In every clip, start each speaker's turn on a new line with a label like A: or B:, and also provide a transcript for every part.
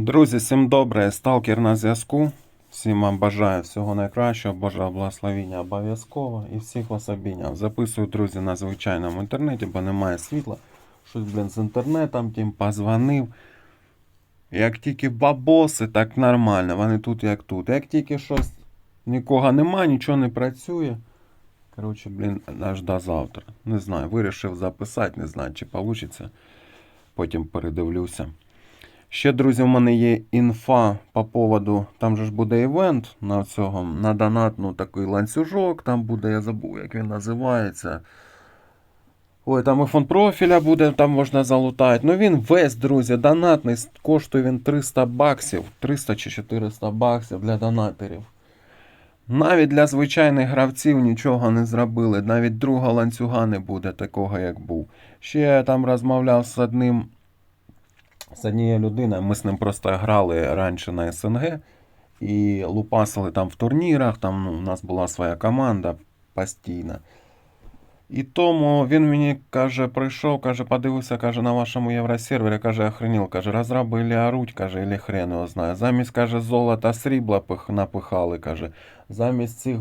A: Друзі, всім добре, сталкер на зв'язку. Всім вам бажаю всього найкращого, Божого благословіння обов'язково і всіх вас обійняв. Записую, друзі, на звичайному інтернеті, бо немає світла. Щось, блін, з інтернетом тим позвонив. Як тільки бабоси, так нормально. Вони тут як тут. Як тільки щось нікого нема, нічого не працює. Коротше, блін, аж до завтра. Не знаю, вирішив записати, не знаю, чи вийде. Потім передивлюся. Ще, друзі, в мене є інфа по поводу. Там же ж буде івент на цього, на донатну такий ланцюжок. Там буде, я забув, як він називається. Ой, там і фон профіля буде, там можна залутати. Ну він весь, друзі, донатний. Коштує він 300 баксів. 300 чи 400 баксів для донаторів. Навіть для звичайних гравців нічого не зробили. Навіть другого ланцюга не буде такого, як був. Ще я там розмовляв з одним з однією людиною. Ми з ним просто грали раніше на СНГ і лупасили там в турнірах. Там ну, у нас була своя команда постійна. І тому він мені каже, прийшов, каже, подивився, каже, на вашому євросервері, каже, охренів, каже, розраби оруть, каже, ілі хрен його знає. Замість, каже, золота срібла напихали, каже. Замість цих,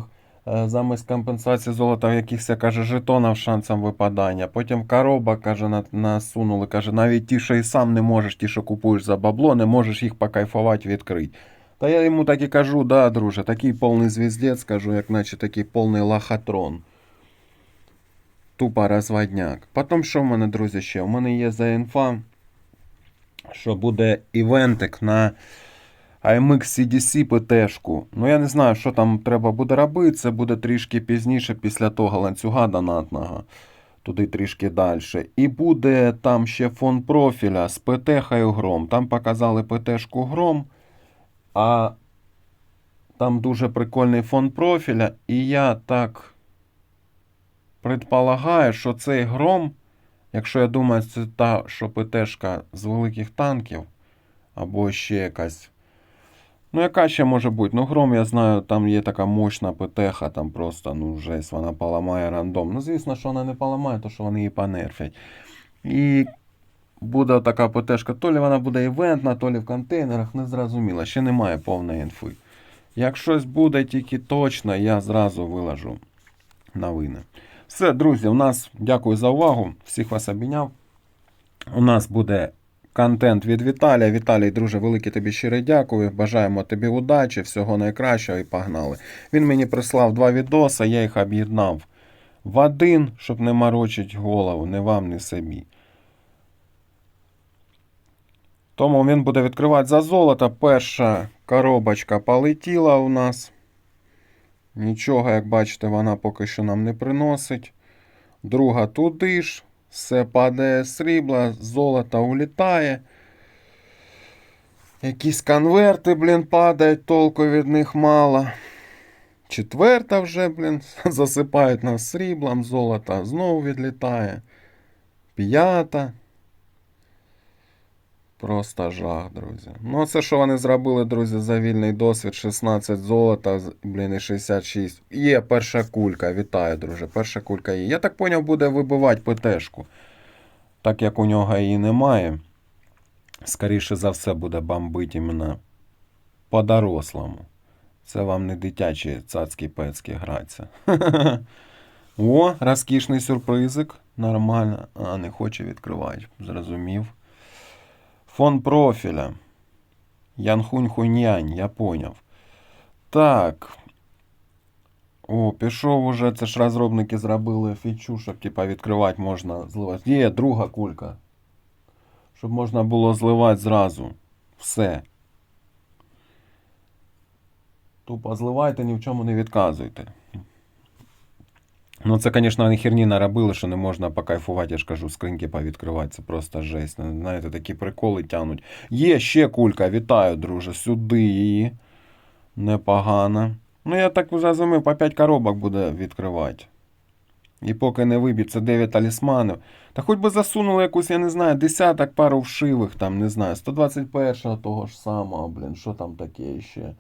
A: замість компенсації золота якихось, каже, жетонів шансом випадання. Потім коробок, каже, насунули, каже, навіть ті, що і сам не можеш, ті, що купуєш за бабло, не можеш їх покайфувати, відкрити. Та я йому так і кажу, да, друже, такий повний звіздець, кажу, як наче такий повний лохотрон. Тупо розводняк. Потім що в мене, друзі, ще? У мене є за інфа, що буде івентик на AMX CDC ПТшку. Ну я не знаю, що там треба буде робити. Це буде трішки пізніше після того ланцюга донатного. Туди трішки далі. І буде там ще фон профіля з ПТ-хаю Гром. Там показали ПТшку Гром. А там дуже прикольний фон профіля. І я так предполагаю, що цей гром, якщо я думаю, це та, що ПТшка з великих танків, або ще якась. Ну, яка ще може бути? Ну, гром, я знаю, там є така мощна ПТХа, там просто, ну, жесть, вона поламає рандом. Ну, звісно, що вона не поламає, то що вони її понерфять. І буде така ПТшка, то лі вона буде івентна, то лі в контейнерах, не зрозуміло. Ще немає повної інфи. Як щось буде тільки точно, я зразу виложу новини. Все, друзі, у нас дякую за увагу. Всіх вас обійняв. У нас буде контент від Віталія. Віталій, друже, велике тобі щире дякую. Бажаємо тобі удачі, всього найкращого і погнали. Він мені прислав два відоси, я їх об'єднав в один, щоб не морочить голову, не вам, ні собі. Тому він буде відкривати за золото. Перша коробочка полетіла у нас. Нічого, як бачите, вона поки що нам не приносить. Друга туди ж. Все падає срібла, золото улітає. Якісь конверти, блін, падають, толку від них мало. Четверта вже, блін, засипають нас сріблом, золото знову відлітає. П'ята. Просто жах, друзі. Ну, це що вони зробили, друзі, за вільний досвід. 16 золота, блін, і 66. Є перша кулька. Вітаю, друже. Перша кулька є. Я так поняв, буде вибивати ПТшку. Так як у нього її немає. Скоріше за все буде бомбити іменно по-дорослому. Це вам не дитячі цацькі пецькі граться. О, розкішний сюрпризик. Нормально. А, не хоче відкривати. Зрозумів. Фон профіля. Янхунь хунянь, я поняв. Так. О, пішов уже, це ж розробники зробили фічу, щоб типа відкривати можна зливати. Є друга кулька. Щоб можна було зливати зразу. Все. Тупо зливайте, ні в чому не відказуйте. Ну, це, звісно, херні наробили, що не можна покайфувати, я ж кажу, скриньки повідкривати. Це просто жесть. Знаєте, такі приколи тянуть. Є ще кулька, вітаю, друже. Сюди її. Непогано. Ну, я так зрозумів, по 5 коробок буде відкривати. І поки не виб'ють, це 9 талісманів. Та хоч би засунули якусь, я не знаю, десяток пару вшивих, там, не знаю, 121-го того ж самого, блін, що там таке ще.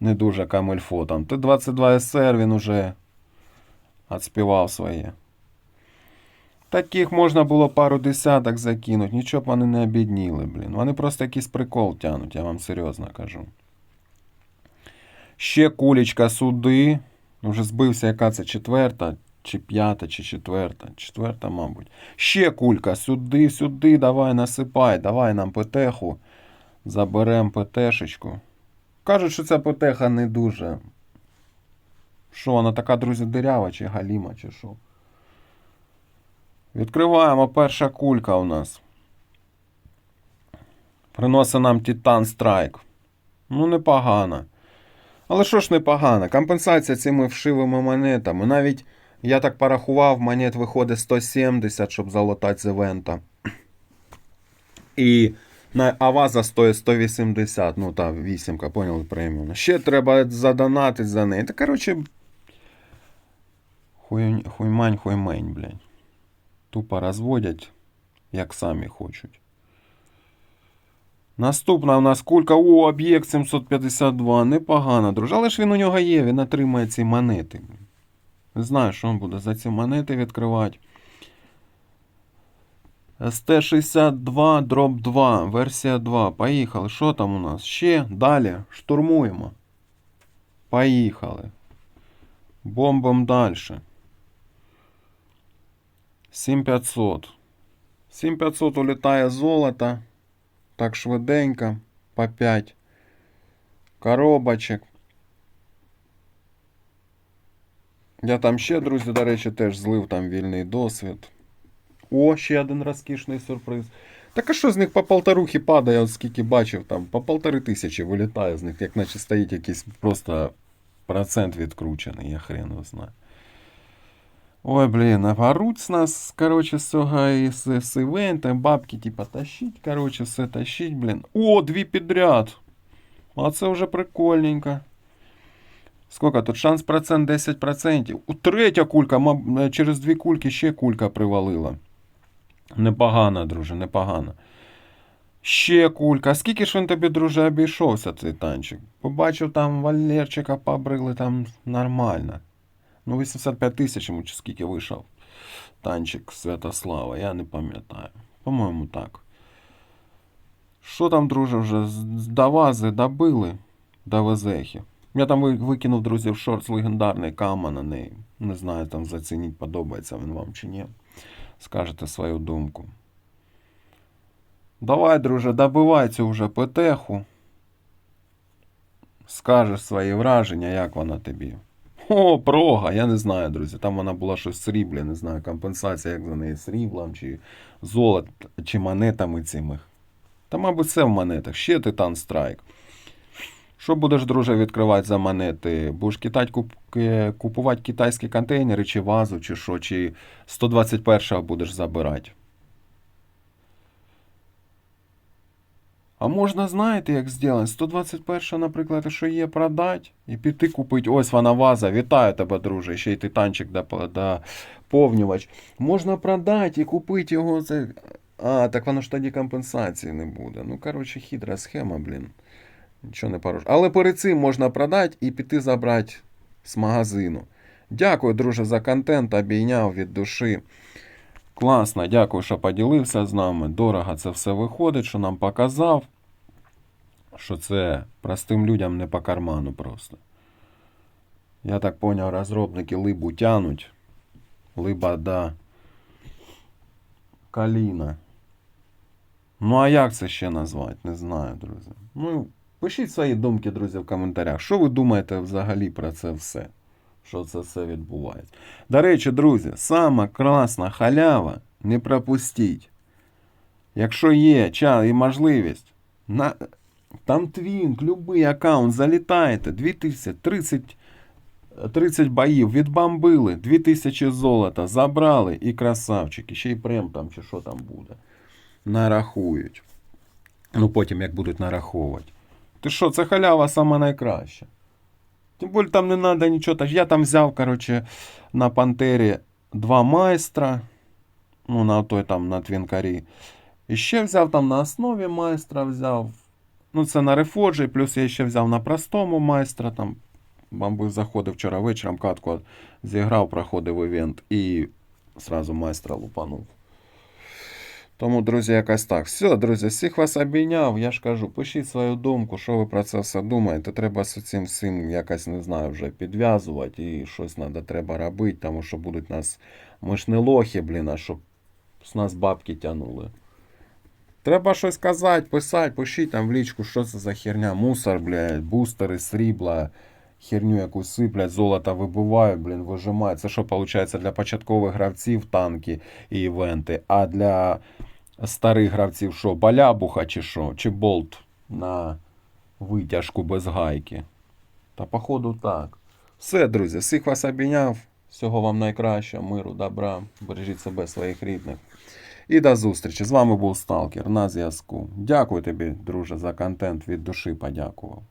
A: Не дуже камельфо там. Т-22 СР він уже отспівав своє. Таких можна було пару десяток закинути, нічого б вони не обідніли, блін. Вони просто якийсь прикол тянуть, я вам серйозно кажу. Ще кулечка сюди. Вже збився, яка це четверта, чи п'ята, чи четверта. Четверта, мабуть. Ще кулька сюди, сюди, давай насипай, давай нам петеху. Заберем петешечку. Кажуть, що ця петеха не дуже. Що, вона така, друзі, дирява, чи галіма, чи що? Відкриваємо перша кулька у нас. Приносить нам Titan Strike. Ну, непогано. Але що ж непогано? Компенсація цими вшивими монетами. Навіть я так порахував, монет виходить 170, щоб залатати з івента. І на Аваза стоїть 180, ну та вісімка, поняли преміум. Ще треба задонатити за неї. Та коротше. Хуй, хуймань, хуймень, блядь. Тупо розводять, як самі хочуть. Наступна у нас кулька. О, об'єкт 752. Непогано, друже. Але ж він у нього є, він отримає ці монети. Не знаю, що він буде за ці монети відкривати. СТ-62 дроп 2, версія 2. Поїхали. Що там у нас? Ще далі. Штурмуємо. Поїхали. Бомбом далі. 7500. 7500 улітає золото. Так швиденько. По 5. Коробочок. Я там ще, друзі, до речі, теж злив там вільний досвід. О, ще один розкішний сюрприз. Так а що з них по полторухи падає, от скільки бачив, там по полтори тисячі вилітає з них, як наче стоїть якийсь просто процент відкручений, я хрен його знаю. Ой, блін, а оруть з нас, короче, цього і з, з бабки, типа, тащить, короче, все тащить, блін. О, дві підряд. А це вже прикольненько. Сколько тут? Шанс процент 10%. У третя кулька, е, через дві кульки ще кулька привалила. Непогано, друже, непогано. Ще кулька. Скільки ж він тобі, друже, обійшовся цей танчик? Побачив там Валерчика побрили там нормально. Ну, 85 тисяч чи скільки вийшов танчик Святослава, я не пам'ятаю. По-моєму, так. Що там, друже, вже з- до добили до Везехи? Я там викинув, друзі, в шорт легендарний кама на неї. Не знаю, там зацініть, подобається він вам чи ні. Скажете свою думку. Давай, друже, добивай цю вже петеху. Скажеш свої враження, як вона тобі. О, прога, я не знаю, друзі. Там вона була щось сріблі, не знаю, компенсація, як за неї сріблом, чи золото, чи монетами цими. Та, мабуть, все в монетах. Ще Титан Страйк. Що будеш, друже, відкривати за монети? Будеш китать, куп, купувати китайські контейнери, чи вазу, чи що, чи 121-го будеш забирати? А можна, знаєте, як зробити? 121, наприклад, що є, продать і піти купити. Ось вона ваза. Вітаю тебе, друже. Ще й титанчик доповнювач. Можна продати і купити його. Це... А, так воно ж тоді компенсації не буде. Ну, коротше, хитра схема, блін. Нічого не поруш. Але перед цим можна продати і піти забрати з магазину. Дякую, друже, за контент. Обійняв від душі. Класно, дякую, що поділився з нами. Дорого це все виходить, що нам показав. Що це простим людям не по карману просто. Я так поняв, розробники либу тянуть. Либо да. Каліна. Ну, а як це ще назвати? Не знаю, друзі. Ну, пишіть свої думки, друзі, в коментарях. Що ви думаєте взагалі про це все? Що це все відбувається? До речі, друзі, сама класна халява не пропустіть. Якщо є час і можливість, на... там твінк, любий аккаунт, залітаєте, 2000, 30, 30 боїв, відбомбили, 2000 золота, забрали і красавчики, ще й прем там чи що там буде. Нарахують. Ну потім як будуть нараховувати. Ти що, це халява сама найкраща. Тим більше там не треба нічого. Я там взяв, коротше, на Пантері два майстра. Ну, на той там на Твінкарі. І ще взяв там на основі майстра взяв. Ну, це на рефоджі, плюс я ще взяв на простому майстра. Там, мабуть, заходив вчора вечором, катку зіграв, проходив івент. І сразу майстра лупанув. Тому, друзі, якось так. Все, друзі, всіх вас обійняв. Я ж кажу, пишіть свою думку, що ви про це все думаєте. Треба з цим всім якось, не знаю, вже підв'язувати і щось треба треба робити, тому що будуть нас. Ми ж не лохи, блін, а щоб з нас бабки тянули. Треба щось казати, писати, пишіть там в лічку, що це за херня. Мусор, блядь, бустери, срібла, херню якусь сиплять, золото вибивають, блін, вижимають. Це що, виходить, для початкових гравців танки і івенти, а для старих гравців що, балябуха чи що, чи болт на витяжку без гайки. Та походу так. Все, друзі, всіх вас обійняв. Всього вам найкращого, миру, добра. Бережіть себе, своїх рідних. І до зустрічі. З вами був Сталкер на зв'язку. Дякую тобі, друже, за контент від душі подякував.